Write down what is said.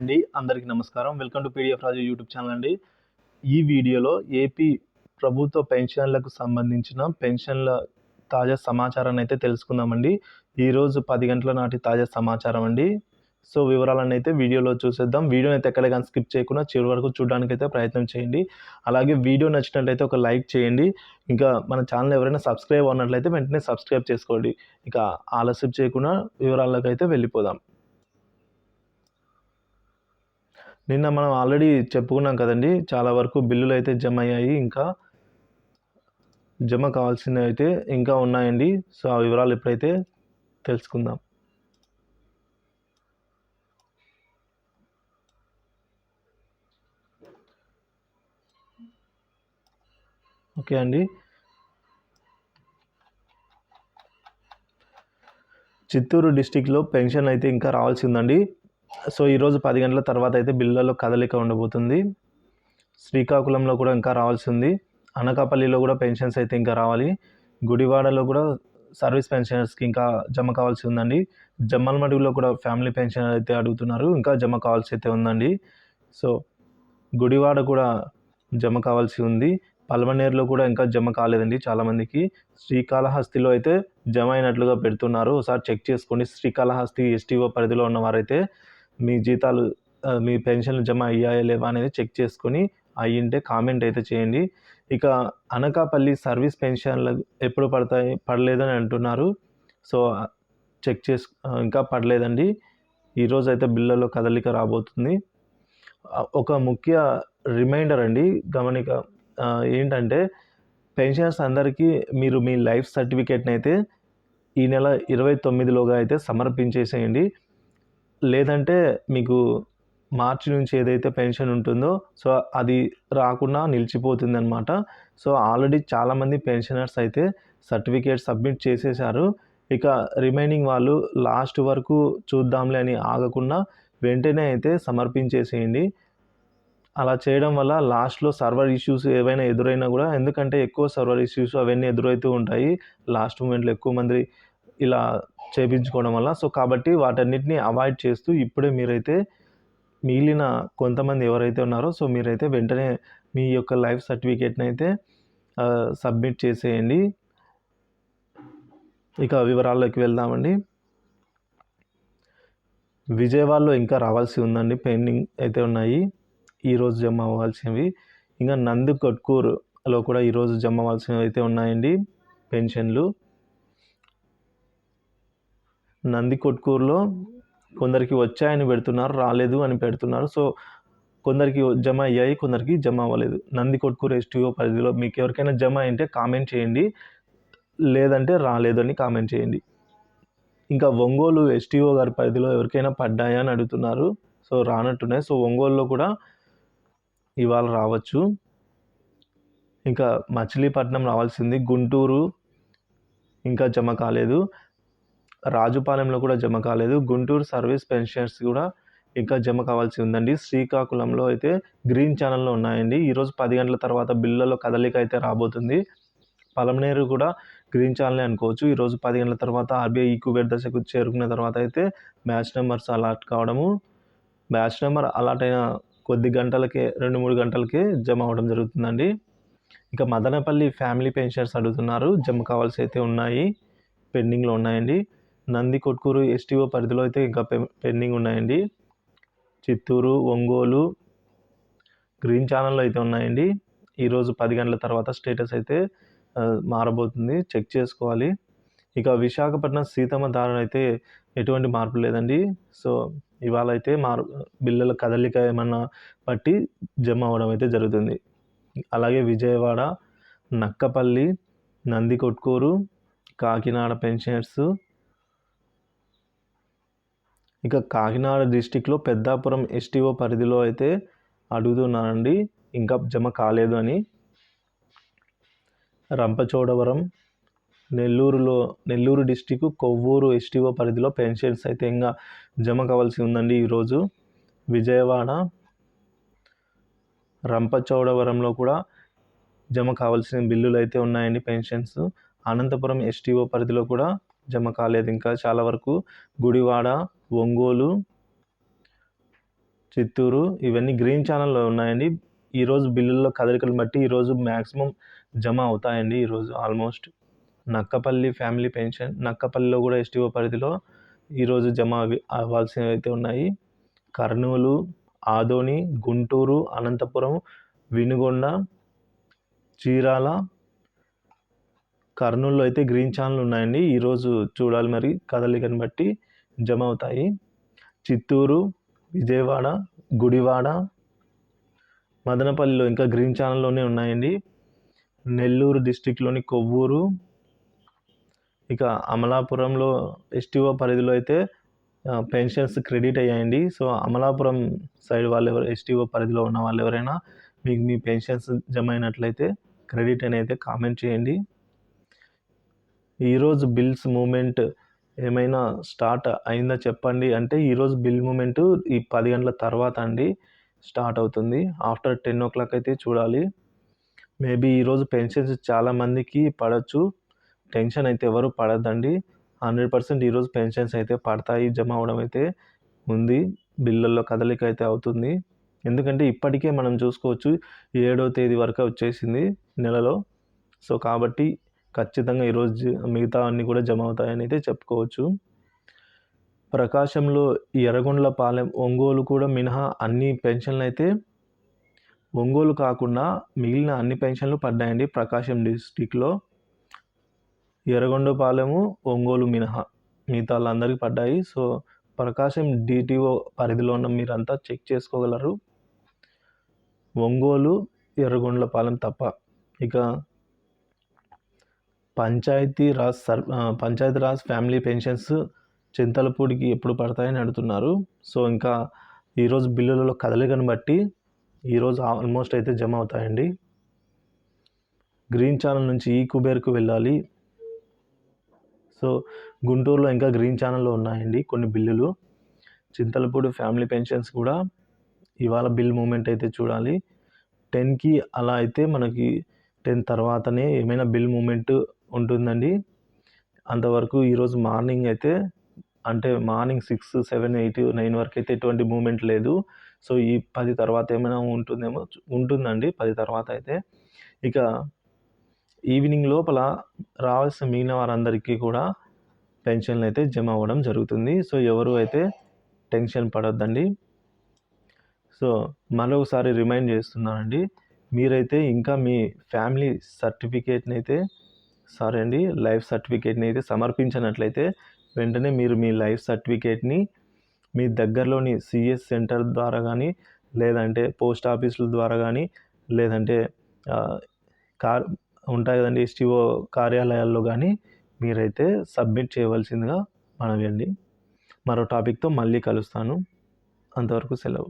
అండి. అందరికీ నమస్కారం. Welcome to PDF Raju YouTube channel అండి. ఈ వీడియోలో ఏపీ ప్రభుత్వ పెన్షన్లకు సంబంధించిన పెన్షన్ల తాజా సమాచారాన్ని అయితే తెలుసుకుందామండి. ఈరోజు పది గంటల నాటి తాజా సమాచారం అండి. సో వివరాలను అయితే వీడియోలో చూసేద్దాం. వీడియోని అయితే ఎక్కడ కానీ స్కిప్ చేయకుండా చివరి వరకు చూడడానికి అయితే ప్రయత్నం చేయండి. అలాగే వీడియో నచ్చినట్లయితే ఒక లైక్ చేయండి. ఇంకా మన ఛానల్ ఎవరైనా సబ్స్క్రైబ్ అన్నట్లయితే వెంటనే సబ్స్క్రైబ్ చేసుకోండి. ఇక ఆలస్యం చేయకుండా వివరాల్లోకి అయితే వెళ్ళిపోదాం. నిన్న మనం ఆల్రెడీ చెప్పుకున్నాం కదండి చాలా వరకు బిల్లులు అయితే జమ అయ్యాయి ఇంకా జమ కావాల్సినవి అయితే ఇంకా ఉన్నాయండి. సో ఆ వివరాలు ఇప్పుడైతే తెలుసుకుందాం. ఓకే అండి. చిత్తూరు డిస్టిక్లో పెన్షన్ అయితే ఇంకా రావాల్సిందండి సో ఈరోజు పది గంటల తర్వాత అయితే బిల్లలో కదలిక ఉండబోతుంది. శ్రీకాకుళంలో కూడా ఇంకా రావాల్సి ఉంది అనకాపల్లిలో కూడా పెన్షన్స్ అయితే ఇంకా రావాలి. గుడివాడలో కూడా సర్వీస్ పెన్షనర్స్కి ఇంకా జమ కావాల్సి ఉందండి. జమ్మలమడుగులో కూడా ఫ్యామిలీ పెన్షన్ అయితే అడుగుతున్నారు. ఇంకా జమ కావాల్సి అయితే ఉందండి. సో గుడివాడ కూడా జమ కావాల్సి ఉంది. పల్మనేరులో కూడా ఇంకా జమ కాలేదండి చాలామందికి. శ్రీకాళహస్తిలో అయితే జమ అయినట్లుగా పెడుతున్నారు. ఒకసారి చెక్ చేసుకోండి. శ్రీకాళహస్తి ఎస్టీఓ పరిధిలో ఉన్నవారైతే మీ జీతాలు మీ పెన్షన్లు జమ అయ్యాయా లేవా అనేది చెక్ చేసుకొని అయ్యింటే కామెంట్ అయితే చేయండి. ఇక అనకాపల్లి సర్వీస్ పెన్షన్లు ఎప్పుడు పడతాయి? పడలేదని అంటున్నారు. సో చెక్ చేసు ఇంకా పడలేదండి. ఈరోజు అయితే బిల్లలో కదలిక రాబోతుంది. ఒక ముఖ్య రిమైండర్ అండి గమనిక ఏంటంటే పెన్షనర్స్ అందరికీ మీరు మీ లైఫ్ సర్టిఫికేట్ని అయితే ఈ నెల ఇరవై తొమ్మిదిలోగా అయితే సమర్పించేసేయండి. లేదంటే మీకు మార్చి నుంచి ఏదైతే పెన్షన్ ఉంటుందో సో అది రాకుండా నిలిచిపోతుంది అనమాట సో ఆల్రెడీ చాలామంది పెన్షనర్స్ అయితే సర్టిఫికేట్ సబ్మిట్ చేసేసారు ఇక రిమైనింగ్ వాళ్ళు లాస్ట్ వరకు చూద్దాంలే అని ఆగకుండా వెంటనే అయితే సమర్పించేసేయండి. అలా చేయడం వల్ల లాస్ట్లో సర్వర్ ఇష్యూస్ ఏవైనా ఎదురైనా కూడా ఎందుకంటే ఎక్కువ సర్వర్ ఇష్యూస్ అవన్నీ ఎదురవుతూ ఉంటాయి. లాస్ట్ మూమెంట్లో ఎక్కువ మంది ఇలా చేయించుకోవడం వల్ల. సో కాబట్టి వాటన్నిటిని అవాయిడ్ చేస్తూ ఇప్పుడే మీరైతే మిగిలిన కొంతమంది ఎవరైతే ఉన్నారో సో మీరైతే వెంటనే మీ యొక్క లైఫ్ సర్టిఫికేట్ని అయితే సబ్మిట్ చేసేయండి. ఇక వివరాల్లోకి వెళ్దామండి. విజయవాడలో ఇంకా రావాల్సి ఉందండి. పెండింగ్ అయితే ఉన్నాయి. ఈరోజు జమ అవ్వాల్సినవి. ఇంకా నంది కొట్కూరులో కూడా ఈరోజు జమ అవ్వాల్సినవి అయితే ఉన్నాయండి. పెన్షన్లు. నంది కొట్కూరులో కొందరికి వచ్చాయని పెడుతున్నారు రాలేదు అని పెడుతున్నారు. సో కొందరికి జమ అయ్యాయి కొందరికి జమ అవ్వలేదు. నంది కొట్కూరు ఎస్టీఓ పరిధిలో మీకు ఎవరికైనా జమ అయింటే కామెంట్ చేయండి. లేదంటే రాలేదు అని కామెంట్ చేయండి. ఇంకా ఒంగోలు ఎస్టీఓ గారి పరిధిలో ఎవరికైనా పడ్డాయా అని అడుగుతున్నారు. సో రానట్టున్నాయి. సో ఒంగోలులో కూడా ఇవాళ రావచ్చు. ఇంకా మచిలీపట్నం రావాల్సింది. గుంటూరు ఇంకా జమ కాలేదు. రాజుపాలెంలో కూడా జమ కాలేదు. గుంటూరు సర్వీస్ పెన్షన్స్ కూడా ఇంకా జమ కావాల్సి ఉందండి. శ్రీకాకుళంలో అయితే గ్రీన్ ఛానల్లో ఉన్నాయండి. ఈరోజు పది గంటల తర్వాత బిల్లలో కదలిక అయితే రాబోతుంది. పలమనేరు కూడా గ్రీన్ ఛానల్ అనుకోవచ్చు. ఈరోజు పది గంటల తర్వాత ఆర్బీఐ ఈక్యుబేట్ దశకు చేరుకున్న తర్వాత అయితే మ్యాచ్ నెంబర్స్ అలాట్ కావడము మ్యాచ్ నెంబర్ అలాట్ అయిన కొద్ది గంటలకే రెండు మూడు గంటలకే జమ అవ్వడం జరుగుతుందండి. ఇక మదనపల్లి ఫ్యామిలీ పెన్షన్స్ అడుగుతున్నారు. జమ కావాల్సి అయితే ఉన్నాయి పెండింగ్లో ఉన్నాయండి. నంది కొట్కూరు ఎస్టీఓ పరిధిలో అయితే ఇంకా పెండింగ్ ఉన్నాయండి. చిత్తూరు ఒంగోలు గ్రీన్ ఛానల్లో అయితే ఉన్నాయండి. ఈరోజు పది గంటల తర్వాత స్టేటస్ అయితే మారబోతుంది. చెక్ చేసుకోవాలి. ఇక విశాఖపట్నం సీతమ్మ దారుణ అయితే ఎటువంటి మార్పు లేదండి. సో ఇవాళ అయితే మారు బిల్లల కదలిక ఏమన్నా బట్టి జమ అవ్వడం అయితే జరుగుతుంది. అలాగే విజయవాడ నక్కపల్లి నంది కొట్కూరు కాకినాడ పెన్షనర్స్ ఇక కాకినాడ డిస్టిక్లో పెద్దాపురం ఎస్టీఓ పరిధిలో అయితే అడుగుతున్నానండి. ఇంకా జమ కాలేదు అని. రంపచోడవరం నెల్లూరులో నెల్లూరు డిస్టిక్ కొవ్వూరు ఎస్టీఓ పరిధిలో పెన్షన్స్ అయితే ఇంకా జమ కావాల్సి ఉందండి ఈరోజు. విజయవాడ రంపచోడవరంలో కూడా జమ కావాల్సిన బిల్లులు అయితే ఉన్నాయండి పెన్షన్స్. అనంతపురం ఎస్టీఓ పరిధిలో కూడా జమ కాలేదు. ఇంకా చాలా వరకు గుడివాడ ఒంగోలు చిత్తూరు ఇవన్నీ గ్రీన్ ఛానల్లో ఉన్నాయండి. ఈరోజు బిల్లుల్లో కదలికలు బట్టి ఈరోజు మ్యాక్సిమం జమ అవుతాయండి ఈరోజు ఆల్మోస్ట్ నక్కపల్లి ఫ్యామిలీ పెన్షన్ నక్కపల్లిలో కూడా ఎస్టీఓ పరిధిలో ఈరోజు జమ అవ్వాల్సినవి అయితే ఉన్నాయి. కర్నూలు ఆదోని గుంటూరు అనంతపురం వినుగొండ చీరాల కర్నూలులో అయితే గ్రీన్ ఛానల్ ఉన్నాయండి. ఈరోజు చూడాలి మరి కదలికని బట్టి. జమ అవుతాయి చిత్తూరు విజయవాడ గుడివాడ మదనపల్లిలో ఇంకా గ్రీన్ ఛానల్లోనే ఉన్నాయండి. నెల్లూరు డిస్టిక్లోని కొవ్వూరు ఇక అమలాపురంలో ఎస్టీఓ పరిధిలో అయితే పెన్షన్స్ క్రెడిట్ అయ్యాయండి. సో అమలాపురం సైడ్ వాళ్ళు ఎవరు ఎస్టీఓ పరిధిలో ఉన్న వాళ్ళు ఎవరైనా మీకు మీ పెన్షన్స్ జమ అయినట్లయితే క్రెడిట్ అని అయితే కామెంట్ చేయండి. ఈరోజు బిల్స్ మూమెంట్ ఏమైనా స్టార్ట్ అయిందా చెప్పండి. అంటే ఈరోజు బిల్ మూమెంట్ ఈ పది గంటల తర్వాత అండి స్టార్ట్ అవుతుంది. ఆఫ్టర్ టెన్ ఓ క్లాక్ అయితే చూడాలి. మేబీ ఈరోజు పెన్షన్స్ చాలామందికి పడవచ్చు టెన్షన్ అయితే ఎవరు పడద్దండి. హండ్రెడ్ పర్సెంట్ ఈరోజు పెన్షన్స్ అయితే పడతాయి జమ అవడం అయితే ఉంది. బిల్లుల్లో కదలిక అయితే అవుతుంది. ఎందుకంటే ఇప్పటికే మనం చూసుకోవచ్చు ఏడో తేదీ వరకు వచ్చేసింది నెలలో. సో కాబట్టి ఖచ్చితంగా ఈరోజు మిగతా అన్నీ కూడా జమ అవుతాయని అయితే చెప్పుకోవచ్చు. ప్రకాశంలో ఎర్రగొండ్ల పాలెం ఒంగోలు కూడా మినహా అన్ని పెన్షన్లు అయితే ఒంగోలు కాకుండా మిగిలిన అన్ని పెన్షన్లు పడ్డాయండి ప్రకాశం డిస్టిక్లో. ఎర్రగొండపాలెము ఒంగోలు మినహా మిగతా వాళ్ళందరికీ పడ్డాయి. సో ప్రకాశం డిటిఓ పరిధిలో ఉన్న మీరంతా చెక్ చేసుకోగలరు. ఒంగోలు ఎర్రగొండలపాలెం తప్ప. ఇక Panchayati Raj sir Panchayati Raj family pensions చింతలపూడికి ఎప్పుడు పడతాయని అడుగుతున్నారు. సో ఇంకా ఈరోజు బిల్లులలో కదలికను బట్టి ఈరోజు ఆల్మోస్ట్ అయితే జమ అవుతాయండి. గ్రీన్ ఛానల్ నుంచి ఈ కుబేర్కు వెళ్ళాలి. సో గుంటూరులో ఇంకా గ్రీన్ ఛానల్లో ఉన్నాయండి కొన్ని బిల్లులు. చింతలపూడి ఫ్యామిలీ పెన్షన్స్ కూడా ఇవాళ బిల్ మూమెంట్ అయితే చూడాలి. టెన్కి అలా అయితే మనకి టెన్ తర్వాతనే ఏమైనా బిల్ మూమెంట్ ఉంటుందండి. అంతవరకు ఈరోజు మార్నింగ్ అయితే అంటే morning six seven eight nine వరకు అయితే ఎటువంటి మూమెంట్ లేదు. సో ఈ పది తర్వాత ఏమైనా ఉంటుందేమో ఉంటుందండి పది తర్వాత అయితే. ఇక ఈవినింగ్ లోపల రావాల్సిన మిగిలిన వారందరికీ కూడా పెన్షన్లు అయితే జమ అవ్వడం జరుగుతుంది. సో ఎవరు అయితే టెన్షన్ పడొద్దండి. సో మరొకసారి రిమైండ్ చేస్తున్నానండి. మీరైతే ఇంకా మీ ఫ్యామిలీ సర్టిఫికేట్ని అయితే సారీ అండి లైఫ్ సర్టిఫికేట్ని అయితే సమర్పించినట్లయితే వెంటనే మీరు మీ లైఫ్ సర్టిఫికేట్ని మీ దగ్గరలోని సిఎస్ సెంటర్ ద్వారా కానీ లేదంటే పోస్ట్ ఆఫీసుల ద్వారా కానీ లేదంటే కార్ ఉంటాయి కదండి ఎస్టీఓ కార్యాలయాల్లో కానీ మీరైతే సబ్మిట్ చేయవలసిందిగా మనవి అండి. మరో టాపిక్తో మళ్ళీ కలుస్తాను. అంతవరకు సెలవు.